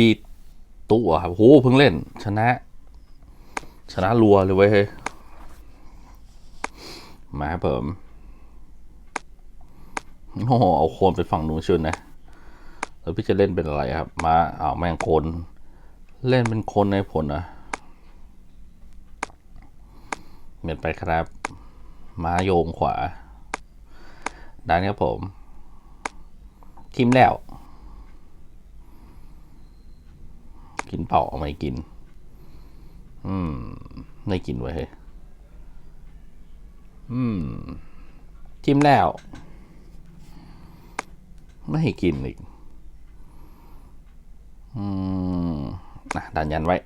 พี่ตัวครับโหเพิ่งเล่น ชนะ ชนะรัวเลยเว้ยเฮ้ยมาครับผมโอ้โหเอาโคนไปฝั่งนู้นชิญนะ แล้วพี่จะเล่นเป็นอะไรครับ มาอ้าวแมงคน เล่นเป็นคนในผลนะเปลี่ยนไปครับ ม้าโยงขวาด้านครับผม ทิมแล้ว กินเปล่าเอาไม่กิน อืม ไม่กินไว้เฮ้ยอืมทิมแล้ว ไม่กินอีก อืมนะดันยันไว้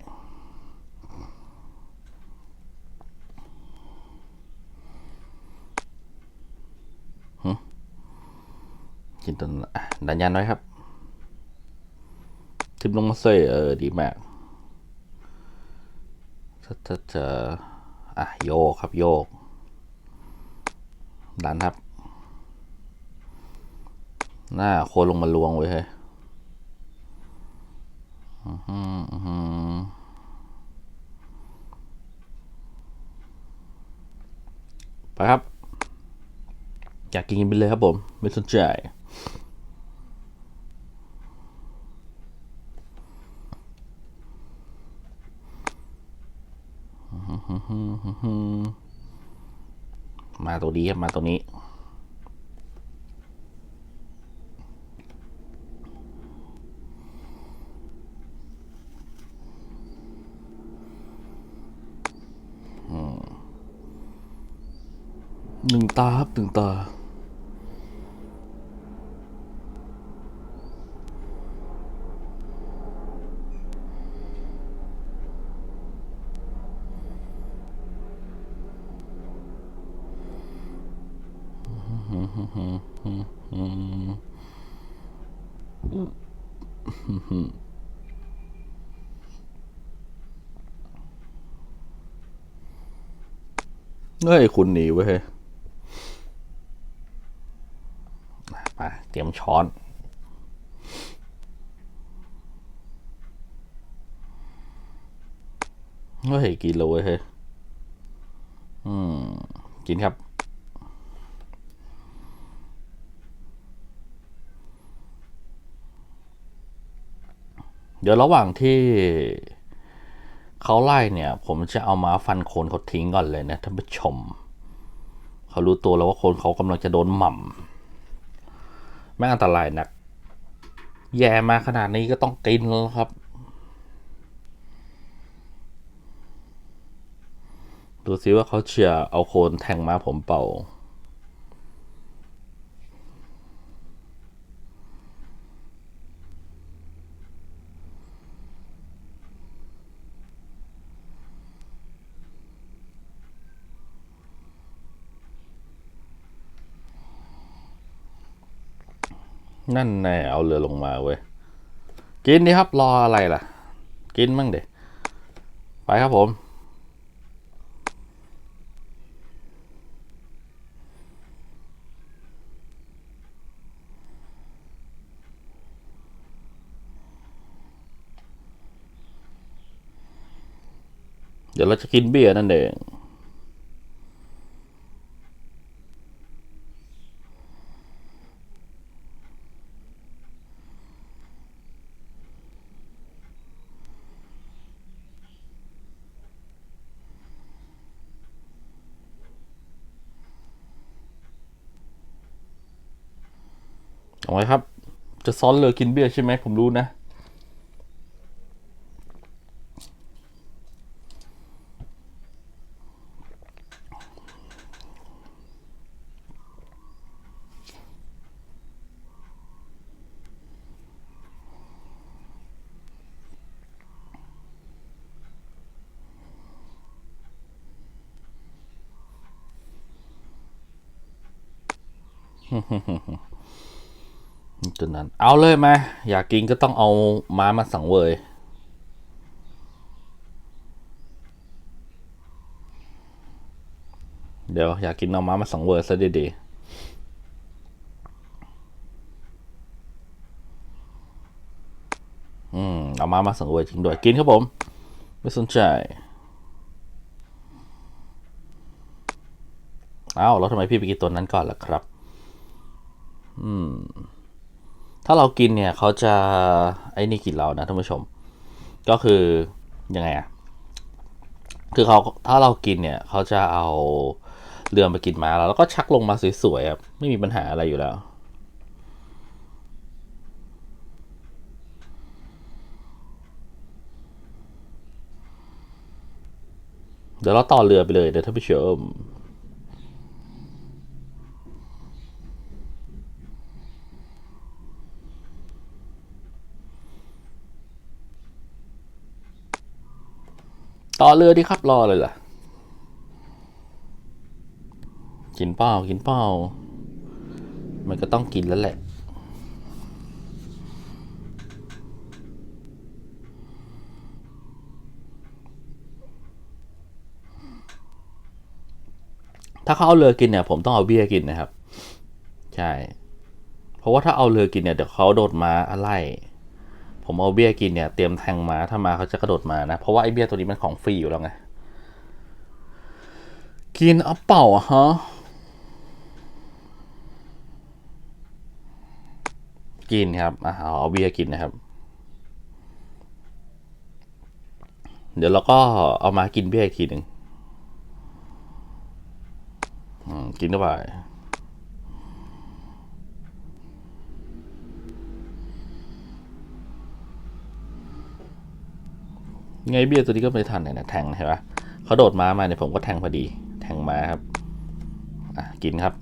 กินตัวดันยันไว้ครับ ทิมลงมาเซ่เออดีมากถ้าถ้าจะอะโยกครับโยกดันครับ หน้าโคลงมาลวงไว้เฮ้ยอือหืออื้อหือไปครับ อยากกินไปเลยครับผม ไม่สนใจ มาตัวนี้ครับมาตัวนี้ หนึ่งตาครับหนึ่งตา เฮ้ยคุณหนีเว้ยเฮ้มาเตรียมช้อนเฮ้ยกินเลยเว้ยเฮ้ยอืม กินครับ เดี๋ยวระหว่างที่ เขาไล่เนี่ย ผมจะเอามาฟันโคนเขาทิ้งก่อนเลยนะท่านผู้ชม เขารู้ตัวแล้วว่าโคนเขากำลังจะโดนหม่ำไม่งอันตรายนัก แย่มาขนาดนี้ก็ต้องกินแล้วครับ ดูซิว่าเขาเชียร์เอาโคนแทงมาผมเป่า นั่นแน่เอาเรือลงมาเว้ย กินดิครับรออะไรล่ะ กินมั่งเด็ไปครับผมเดี๋ยวเราจะกินเบียร์นั่นเอง เอาไว้ครับ จะซ้อนเรือกินเบียร์ใช่ไหมผมรู้นะ จนนั้น เอาเลยมา อยากกินก็ต้องเอาม้ามาสังเวย เดี๋ยวอยากกินเอาม้ามาสังเวยซะดีๆอืมเอามามาสังเวยจริงด้วยกินครับผม ไม่สนใจอ้าวแล้วทำไมพี่ไปกินตัวนั้นก่อนล่ะครับ อืม ถ้าเรากินเนี่ยเขาจะไอ้นี่กินเรานะท่านผู้ชม ก็คือยังไงอะคือเขาถ้าเรากินเนี่ยเขาจะเอาเรือมากินมาแล้วแล้วก็ชักลงมาสวยๆครับไม่มีปัญหาอะไรอยู่แล้วเดี๋ยวเราต่อเรือไปเลยเดี๋ยวท่านผู้ชม ต่อเรือดีครับรอเลยล่ะกินเป้ากินเป้ามันก็ต้องกินแล้วแหละ ถ้าเขาเอาเรือกินเนี่ย ผมต้องเอาเบียร์กินนะครับ ใช่ เพราะว่าถ้าเอาเรือกินเนี่ยเดี๋ยวเขาโดดมาอะไร ผมเอาเบี้ยกินเนี่ยเตรียมแทงมาถ้ามาเขาจะกระโดดมานะ เพราะว่าไอ้เบี้ยตัวนี้มันของฟรีอยู่แล้วไง กินเอาเปล่าอะฮะกินครับอะเอาเอาเบียร์กินนะครับ เดี๋ยวเราก็เอามากินเบี้ยอีกทีหนึ่งอืมกินเข้าไป ไงเบี้ยตัวนี้ก็ไม่ทันเลยนะแทงเห็นปะเขาโดดม้ามาเนี่ยผมก็แทงพอดี แทงม้าครับ อะกินครับ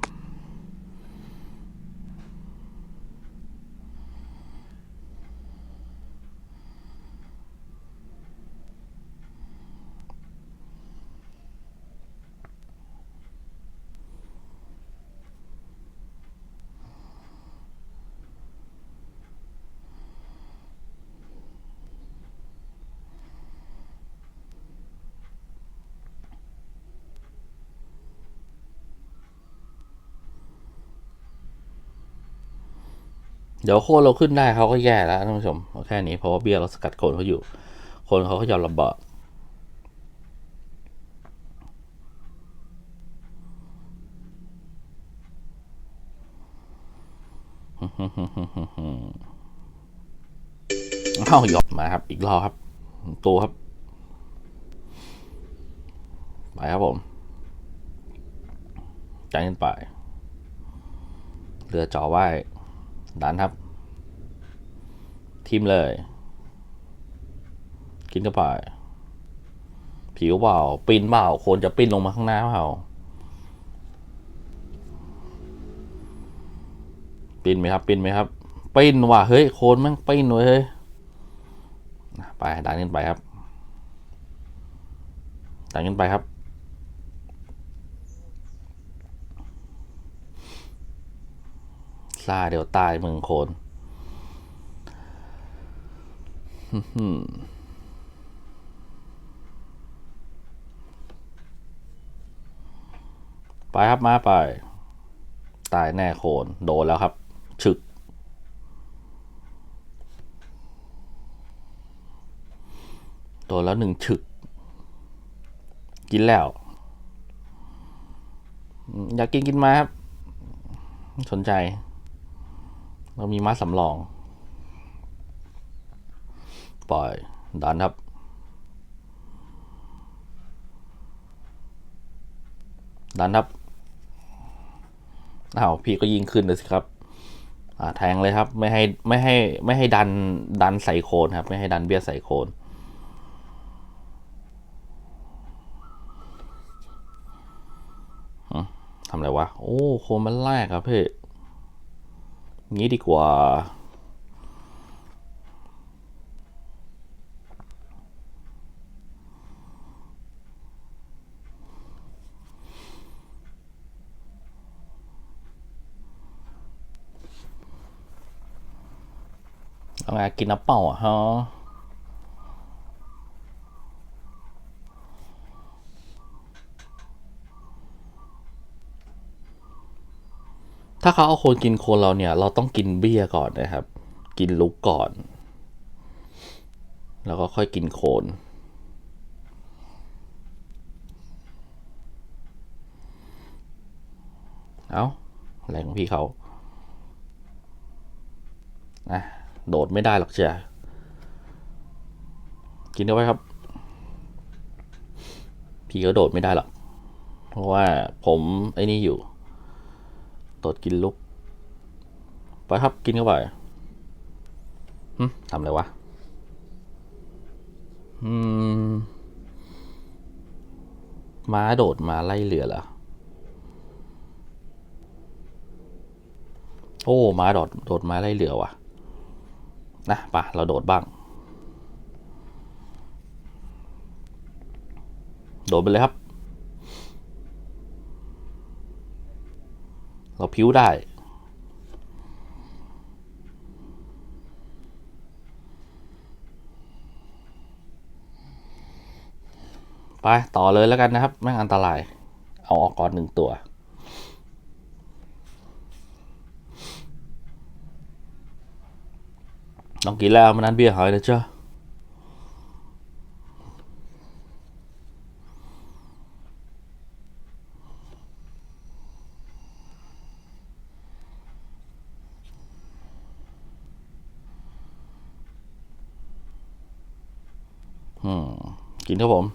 เดี๋ยวโคนเราขึ้นได้เขาก็แย่แล้วท่านผู้ชมแค่นี้เพราะว่าเบี้ยเราสกัดโคนเขาอยู่คนเขาก็ยอมระเบิดเข้าหยอดมาครับ อีกรอบครับ ตัวครับ ไปครับผมใจขึ้นไป เรือจ่อไว้ ดันครับ ทิมเลย กินเข้าไป ผิวเปล่าปีนเปล่าโคนจะปีนลงมาข้างหน้าเปล่าปีนไหมครับปีนไหมครับปีนว่ะเฮ้ยโคนแม่งปีนเว้ยเฮ้ยไปดันขึ้นไปครับดันขึ้นไปครับ ซาเดี๋ยวตายเมืองโคนไปครับมาไป ตายแน่โคน โดนแล้วครับฉึก โดนแล้วหนึ่งฉึก กินแล้ว อยากกินกินมาครับ สนใจ เรามีม้าสำรอง ปล่อย ดันครับ ดันครับอ้าวพี่ก็ยิงขึ้นเลยสิครับ อ่าแทงเลยครับ ไม่ให้ไม่ให้ไม่ให้ดันดันใส่โคนครับ ไม่ให้ดันเบี้ยใส่โคนทำอะไรวะ โอ้ โคนมันแรกครับพี่ งี้ดีกว่า เอาไงกินน้ำเปล่าอะฮะ ถ้าเขาเอาโคนกินโคนเราเนี่ย เราต้องกินเบี้ยก่อนนะครับ กินลุกก่อน แล้วก็ค่อยกินโคนเอาแรงของพี่เขานะโดดไม่ได้หรอกเจ้ากินเอาไว้ครับ พี่ก็โดดไม่ได้หรอก เพราะว่าผมไอ้นี่อยู่ โดดกินลุก ไปครับกินเข้าไปหึทำอะไรวะอืมม้าโดดมาไล่เรือเหรอ โอ้ ม้าโดดโดดมาไล่เรือว่ะ นะปะเราโดดบ้าง โดดไปเลยครับ เราพิ้วได้ ไป ต่อเลยแล้วกันนะครับ ไม่อันตราย เอาออกก่อนหนึ่งตัวต้องกินแล้วมันนั้นเบี้ยหอยนะเจ้า กินครับผม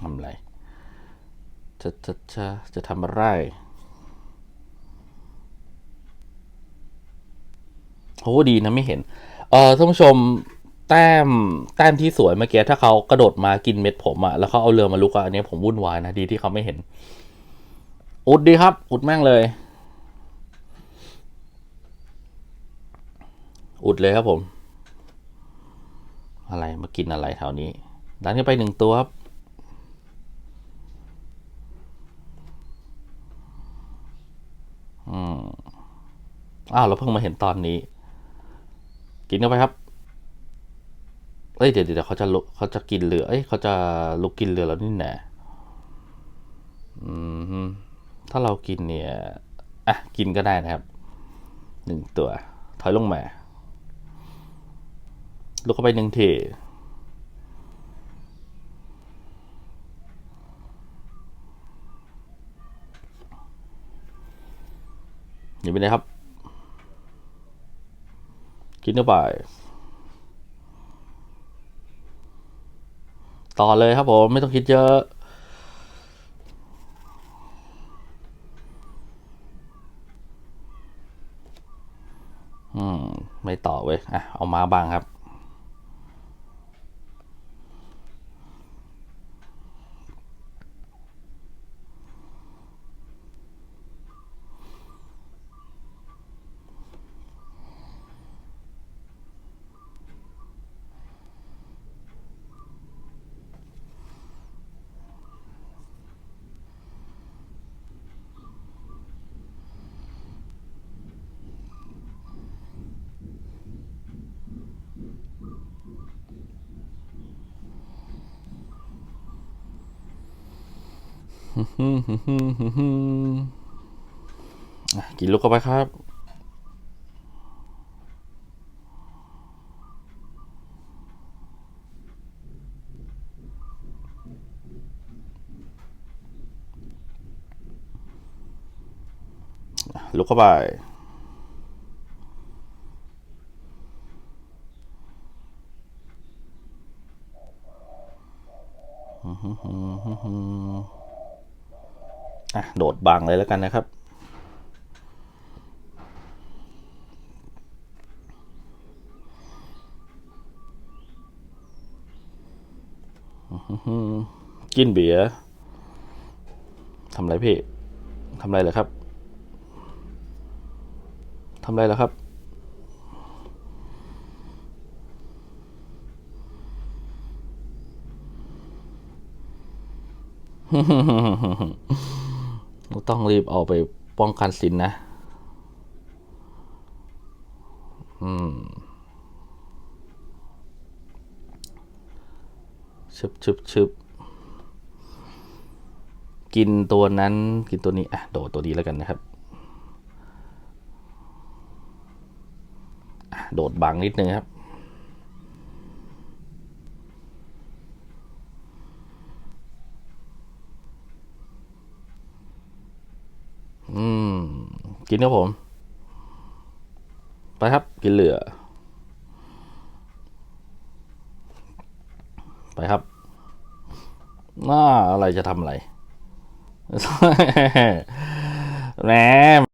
ทำอะไร จะจะจะจะทำอะไรโอ้ดีนะไม่เห็น เอ่อท่านผู้ชม แต้มแต้มที่สวยเมื่อกี้ถ้าเขากระโดดมากินเม็ดผมอะแล้วเขาเอาเรือมาลุกอะอันนี้ผมวุ่นวายนะดีที่เขาไม่เห็น อุดดีครับ อุดแม่งเลย อุดเลยครับผม อะไรมากินอะไรแถวนี้ดันขึ้นไปหนึ่งตัวครับอืมอ้าวเราเพิ่งมาเห็นตอนนี้ กินเข้าไปครับ เอ้ยเดี๋ยวเดี๋ยวเขาจะลุกเขาจะกินเรือ เอ้ยเขาจะลุกกินเรือแล้วนี่แน่อืมถ้าเรากินเนี่ย อะ กินก็ได้นะครับ หนึ่งตัว ถอยลงมา ลุกเข้าไปหนึ่งทีอย่ไปเลยครับ กินเข้าไป ต่อเลยครับผม ไม่ต้องคิดเยอะอืม ไม่ต่อเว้ย อะ เอามาบ้างครับ กินลูกเข้าไปครับ ลุกเข้าไปอ่ะโดดบังเลยแล้วกันนะครับ กินเบียร์ทำไรพี่ทำไรเหรอครับทำไรเหรอครับ ต้องรีบเอาไปป้องกันสินนะ อืมชึบชึบชึบกินตัวนั้นกินตัวนี้ อะ โดดตัวนี้แล้วกันนะครับอะโดดบังนิดนึงครับ อืม กินครับผม ไปครับ กินเหลือ ไปครับน่าอะไรจะทำอะไรแหม